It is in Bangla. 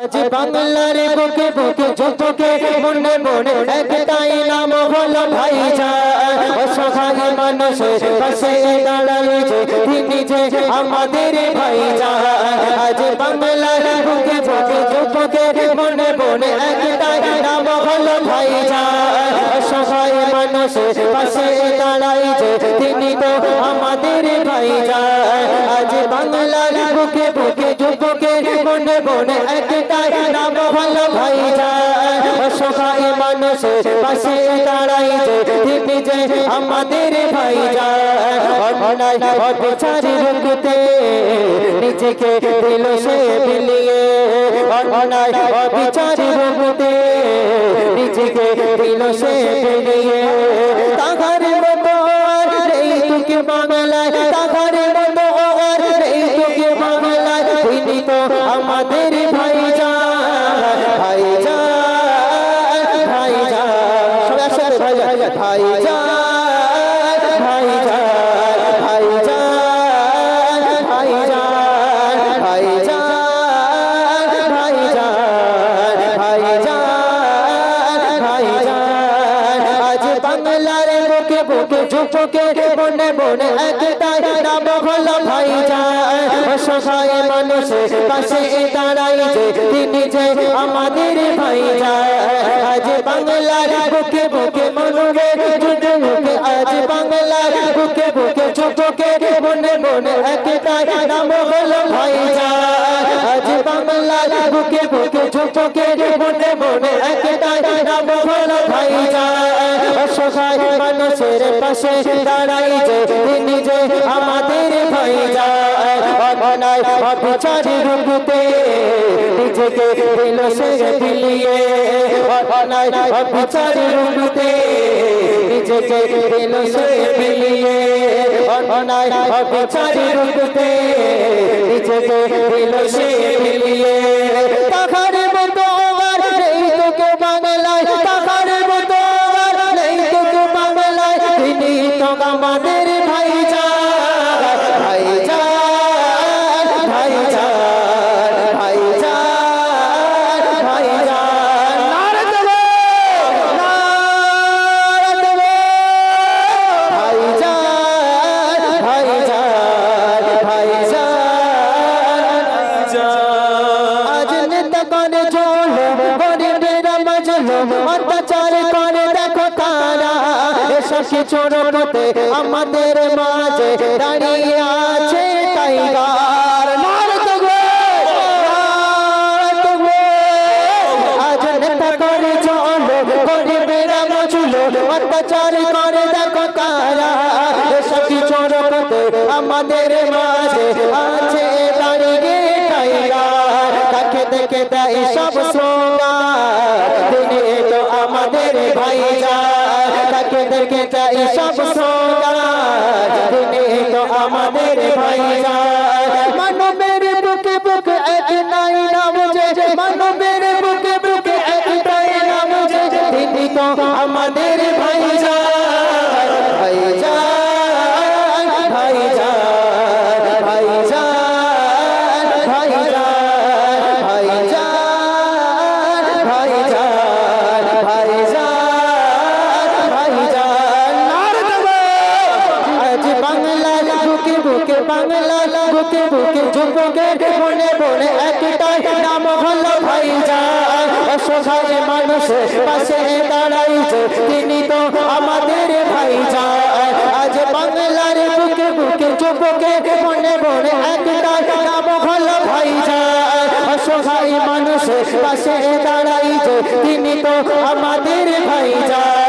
আজ বাংলার বুকে বুকে যুবকে মনে মনে একটাই নাম হলো ভাই অসহায় মানুষের পাশে দাঁড়াইছে তিনি যে আমাদের ভাই আজ বাংলার বুকে বুকে যুবকে মনে মনে একটাই নাম হলো ভাইজান। অসহায় মানুষের পাশে দাঁড়াইছে। তিনি তো আমাদের ভাইজান আজ বাংলার বুকে বুকে যুবকে মনে মনে একটাই নাম হলো ভাইজান অসহায় মানুষের পাশে দাঁড়াইছে। তিনি যে আমাদের ভাইজান অন্যায় অবিচারী রুখতে নিজেকে দিল সে বিলিয়ে। অন্যায় অবিচারী রুখতে নিজেকে দিল সে বিলিয়ে তাহার মতো আর নেই তোকে বাংলায়। তাহার মতো আর নেই তোকে বাংলায়। তিনি তো আমাদের ভাইজান ভাইজান ভাইজান সবাই একসাথে ভাইজান। বুকে যুবকে মনে মনে একটাই নাম হলো ভাইজান। অসহায় মানুষের পাশে দাঁড়াইছে তিনি যে আমাদের ভাইজান। আজ বাংলার বুকে বুকে মনবে যুগে যুগে আজ বাংলার বুকে বুকে যুবকে মনে মনে একটাই নাম হলো ভাইজান। আজ বাংলার বুকে বুকে যুবকে মনে মনে একটাই নাম হলো ভাইজান। অসহায় মানুষের পাশে দাঁড়াইছে তিনি যে আমাদের ভাই ভাইজান। অন্যায় অবিচারী রূপতে নিজেকে দিল সে দিলিয়ে অন্যায় অবিচারী রূপতে নিজেকে দিল সে দিলিয়ে অন্যায় অবিচারী রূপতে নিজেকে দিল সে দিলিয়ে অত্যাচার করে দেখো তারা। এসব কিছুর মতে আমাদের মাঝে দাঁড়িয়ে আছে টাইগার অত্যাচার আমাদের মাঝে আছে দাঁড়িয়ে টাইগার তাকে দেখে দেয় সব স্লোগান তিনি ভাই তাকে দেখে দেয় সব স্লোগান তিনি তো আমাদের ভাই মানবের বুকে বুকে এক নাই নাম যে মানবের বুকে বুকে একটাই নাম যে তিনি তো আমাদের ভাইজান বাংলার বুকে বুকে যুবকের মনে মনে একটাই নাম হলো ভাইজান। অসহায় মানুষের পাশে দাঁড়াইছে তিনি তো আমাদের ভাইজান। আজ বাংলার বুকে বুকে যুবকের মনে মনে একটাই নাম হলো ভাইজান। অসহায় মানুষের পাশে দাঁড়াইছে তিনি তো আমাদের ভাইজান।